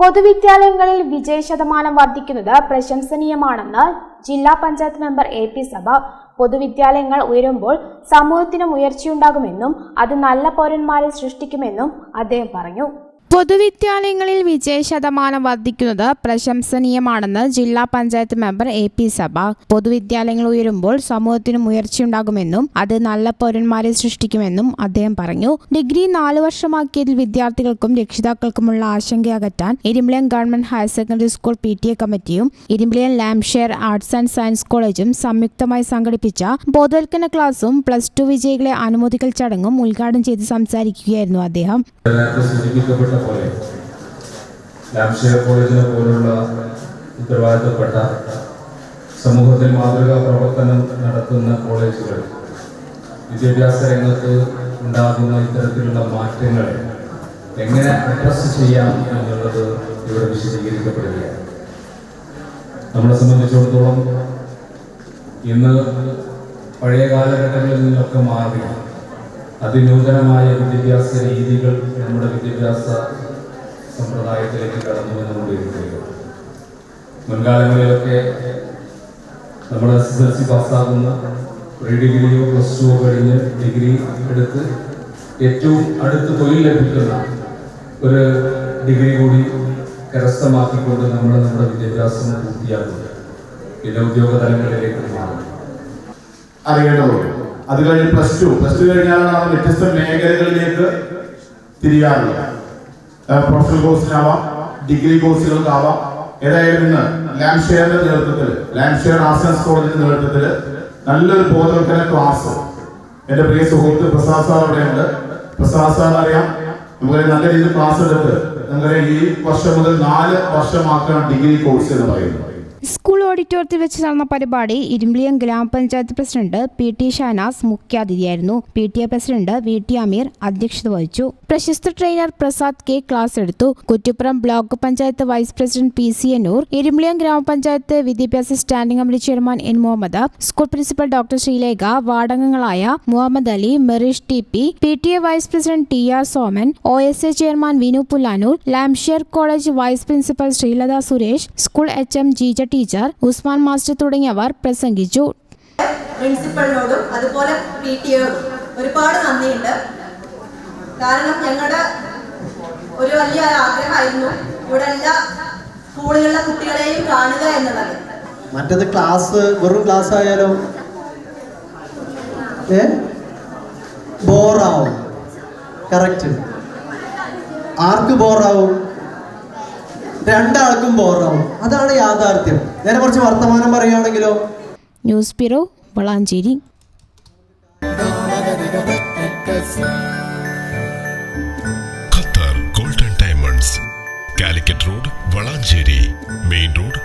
പൊതുവിദ്യാലയങ്ങളിൽ വിജയ ശതമാനം വർദ്ധിക്കുന്നത് പ്രശംസനീയമാണെന്ന് ജില്ലാ പഞ്ചായത്ത് മെമ്പർ എ പി സഭ പൊതുവിദ്യാലയങ്ങൾ ഉയരുമ്പോൾ സമൂഹത്തിനും ഉയർച്ചയുണ്ടാകുമെന്നും അത് നല്ല പൗരന്മാരെ സൃഷ്ടിക്കുമെന്നും അദ്ദേഹം പറഞ്ഞു. പൊതുവിദ്യാലയങ്ങളിൽ വിജയശതമാനം വർദ്ധിക്കുന്നത് പ്രശംസനീയമാണെന്ന് ജില്ലാ പഞ്ചായത്ത് മെമ്പർ എ പി സഭ. പൊതുവിദ്യാലയങ്ങൾ ഉയരുമ്പോൾ സമൂഹത്തിനും ഉയർച്ചയുണ്ടാകുമെന്നും അത് നല്ല പൗരന്മാരെ സൃഷ്ടിക്കുമെന്നും അദ്ദേഹം പറഞ്ഞു. ഡിഗ്രി നാല് വർഷമാക്കിയതിൽ വിദ്യാർത്ഥികൾക്കും രക്ഷിതാക്കൾക്കുമുള്ള ആശങ്ക അകറ്റാൻ Irimbiliyam government higher secondary school P T A കമ്മിറ്റിയും Irimbiliyam Lamshare arts and science കോളേജും സംയുക്തമായി സംഘടിപ്പിച്ച ബോധവൽക്കരണ ക്ലാസും പ്ലസ് ടു വിജയികളെ അനുമോദിക്കൽ ചടങ്ങും ഉദ്ഘാടനം ചെയ്ത് സംസാരിക്കുകയായിരുന്നു അദ്ദേഹം. പോലെ ലാംഷെയർ കോളേജിനെ പോലുള്ള ഉത്തരവാദിത്തപ്പെട്ട സമൂഹത്തിൽ മാതൃകാ പ്രവർത്തനം നടത്തുന്ന കോളേജുകൾ വിദ്യാഭ്യാസ രംഗത്ത് ഉണ്ടാകുന്ന ഇത്തരത്തിലുള്ള മാറ്റങ്ങൾ എങ്ങനെ അഡ്രസ് ചെയ്യാം എന്നുള്ളത് ഇവിടെ വിശദീകരിക്കപ്പെടുകയാണ്. നമ്മളെ സംബന്ധിച്ചിടത്തോളം ഇന്ന് പഴയ കാലഘട്ടങ്ങളിൽ നിന്നൊക്കെ മാറി അതിനൂതനമായ വിദ്യാഭ്യാസ രീതികൾ നമ്മുടെ വിദ്യാഭ്യാസ സമ്പ്രദായത്തിലേക്ക് കടന്നു വന്നുകൊണ്ടിരിക്കുകയാണ് മുൻകാലങ്ങളിലൊക്കെ നമ്മൾ എസ് എസ് എൽ സി പാസ്സാകുന്ന പ്രീ ഡിഗ്രിയോ പ്ലസ് ടുവോ കഴിഞ്ഞ് ഡിഗ്രി എടുത്ത് ഏറ്റവും അടുത്ത് തൊഴിൽ ലഭിക്കുന്ന ഒരു ഡിഗ്രി കൂടി കരസ്ഥമാക്കിക്കൊണ്ട് നമ്മൾ നമ്മുടെ വിദ്യാഭ്യാസം പൂർത്തിയാക്കുക പിന്നെ ഉദ്യോഗ തലങ്ങളിലേക്ക് മാറും അറിയേണ്ടതുണ്ട്. അത് കഴിഞ്ഞ് പ്ലസ് ടു പ്ലസ് ടു കഴിഞ്ഞാലാണ് അവൻ വ്യത്യസ്ത മേഖലകളിലേക്ക് തിരിയാറുള്ളത്. പ്രൊഫഷണൽ കോഴ്സിനാവാം ഡിഗ്രി കോഴ്സുകൾക്കാവാം ഏതായാലും ഇന്ന് ലാംഷെയറിന്റെ നേതൃത്വത്തിൽ ലാംഷെയർ ആസൻസ് കോളേജിന്റെ നേതൃത്വത്തിൽ നല്ലൊരു ബോധവൽക്കരണ ക്ലാസ് എന്റെ പ്രിയ സുഹൃത്ത് പ്രസാദ് സാർ അവിടെയുണ്ട്. പ്രസാദ് സാർ അറിയാം നമുക്ക് നല്ല രീതിയിൽ ക്ലാസ് എടുത്ത് നമുക്ക് ഈ വർഷം മുതൽ നാല് വർഷമാക്കണം ഡിഗ്രി കോഴ്സ് എന്ന് പറയുന്നത്. സ്കൂൾ ഓഡിറ്റോറിയത്തിൽ വെച്ച് നടന്ന പരിപാടി ഇരുമ്പിളിയം ഗ്രാമപഞ്ചായത്ത് president P T Shanas മുഖ്യാതിഥിയായിരുന്നു. P T A president V T Ameer അധ്യക്ഷത വഹിച്ചു. പ്രശസ്ത ട്രെയിനർ പ്രസാദ് കെ ക്ലാസ് എടുത്തു. Kuttippuram block panchayat vice president P C Ennur Irumbiliyam ഗ്രാമപഞ്ചായത്ത് വിദ്യാഭ്യാസ standing committee chairman N Muhammad school principal doctor Sreelekha വാർഡംഗങ്ങളായ Muhammad Ali Merish T P P T A vice president T R Soman O S A chairman Vinu Pullanur Lamshare college vice principal Sreelatha Suresh school H M Jeeja teacher Usman master തുടങ്ങിയവർ പ്രസംഗിച്ചു. പ്രിൻസിപ്പളിനോടും അതുപോലെ P T ഒരുപാട് നന്ദിയുണ്ട്. കാരണം ഞങ്ങളുടെ ഒരു വലിയ ആഗ്രഹമായിരുന്നു ഇവിടെ എല്ലാ സ്കൂളുകളിലെ കുട്ടികളെയും കാണുക എന്നുള്ളത്. മറ്റേത് ക്ലാസ് വെറും ക്ലാസ് ആയാലോ? ഏ? ബോറാവും. കറക്റ്റ്. ആർക്ക് ബോറാവും? രണ്ടാൾക്കും ബോറാവും. യാഥാർത്ഥ്യം. നേരെ കുറച്ച് വർത്തമാനം പറയുകയാണെങ്കിലോ? News bureau Valanchery. Qatar golden diamonds Calicut road Valanchery main road